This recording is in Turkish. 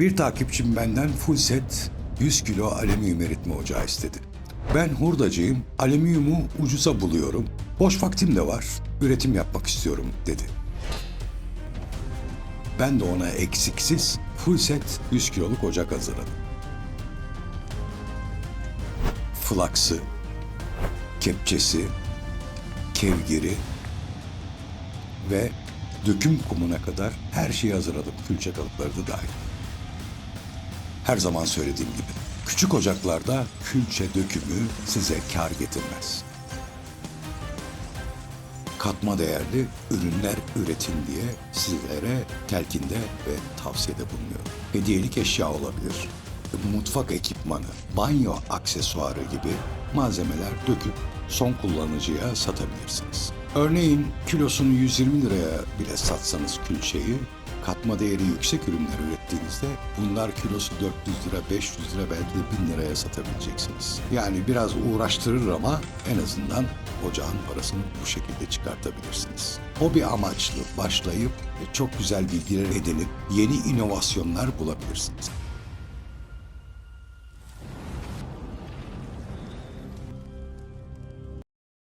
Bir takipçim benden full set 100 kilo alüminyum eritme ocağı istedi. Ben hurdacıyım, alüminyumu ucuza buluyorum. Boş vaktim de var, üretim yapmak istiyorum dedi. Ben de ona eksiksiz full set 100 kiloluk ocak hazırladım. Flaksı, kepçesi, kevgiri ve döküm kumuna kadar her şeyi hazırladım. Külçe kalıpları da dahil. Her zaman söylediğim gibi küçük ocaklarda külçe dökümü size kar getirmez. Katma değerli ürünler üretin diye sizlere telkinde ve tavsiyede bulunuyorum. Hediyelik eşya olabilir. Mutfak ekipmanı, banyo aksesuarı gibi malzemeler döküp son kullanıcıya satabilirsiniz. Örneğin kilosunu 120 liraya bile satsanız külçeyi, katma değeri yüksek ürünler ürettiğinizde bunlar kilosu 400 lira, 500 lira belki de 1000 liraya satabileceksiniz. Yani biraz uğraştırır ama en azından ocağın parasını bu şekilde çıkartabilirsiniz. Hobi amaçlı başlayıp çok güzel bilgiler edinip yeni inovasyonlar bulabilirsiniz.